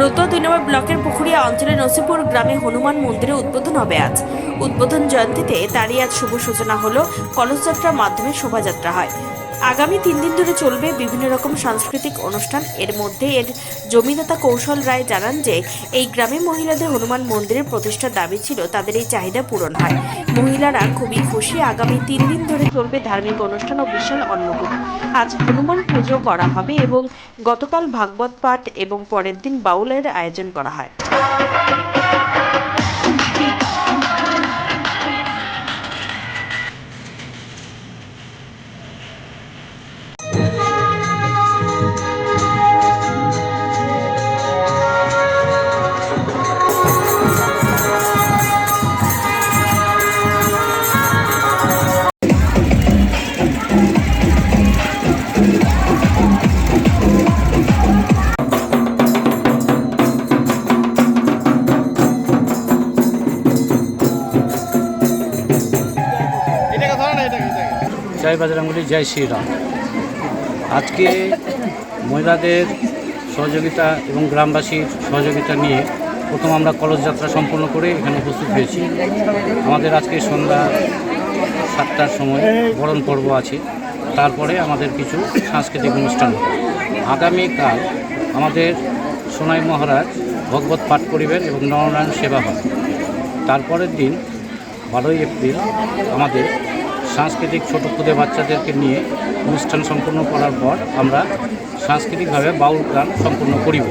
রতুয়া দুই নম্বর ব্লকের পুকুরিয়া অঞ্চলের নসিপুর গ্রামে হনুমান মন্দিরে উদ্বোধন হবে আজ। উদ্বোধন জয়ন্তীতে তারই আজ শুভ সূচনা হল। কলসযাত্রার মাধ্যমে শোভাযাত্রা হয়। আগামী তিন দিন ধরে চলবে বিভিন্ন রকম সাংস্কৃতিক অনুষ্ঠান। এর মধ্যে এর জমিদাতা কৌশল রায় জানান যে, এই গ্রামে মহিলাদের হনুমান মন্দিরের প্রতিষ্ঠার দাবি ছিল, তাদের এই চাহিদা পূরণ হয়। মহিলারা খুবই খুশি, আগামী তিন দিন ধরে চলবে ধার্মিক অনুষ্ঠান ও বিশাল অন্নকূট আজ হনুমান পুজো করা হবে এবং গতকাল ভাগবত পাঠ এবং পরের দিন বাউলের আয়োজন করা হয়। জয় বজরঙ্গলি, জয় শ্রীরাম। আজকে মহিলাদের সহযোগিতা এবং গ্রামবাসীর সহযোগিতা নিয়ে প্রথম আমরা কলস যাত্রা সম্পন্ন করে এখানে উপস্থিত হয়েছি। আমাদের আজকে সন্ধ্যা সাতটার সময় বরণ পর্ব আছে। তারপরে আমাদের কিছু সাংস্কৃতিক অনুষ্ঠান। আগামীকাল আমাদের সোনাই মহারাজ ভগবত পাঠ করিবেন এবং নরনারায়ণ সেবা হবে। তারপরের দিন বারোই এপ্রিল আমাদের সাংস্কৃতিক ছোট খুদে বাচ্চাদেরকে নিয়ে অনুষ্ঠান সম্পন্ন করার পর আমরা সাংস্কৃতিকভাবে বাউল গান সম্পন্ন করিব।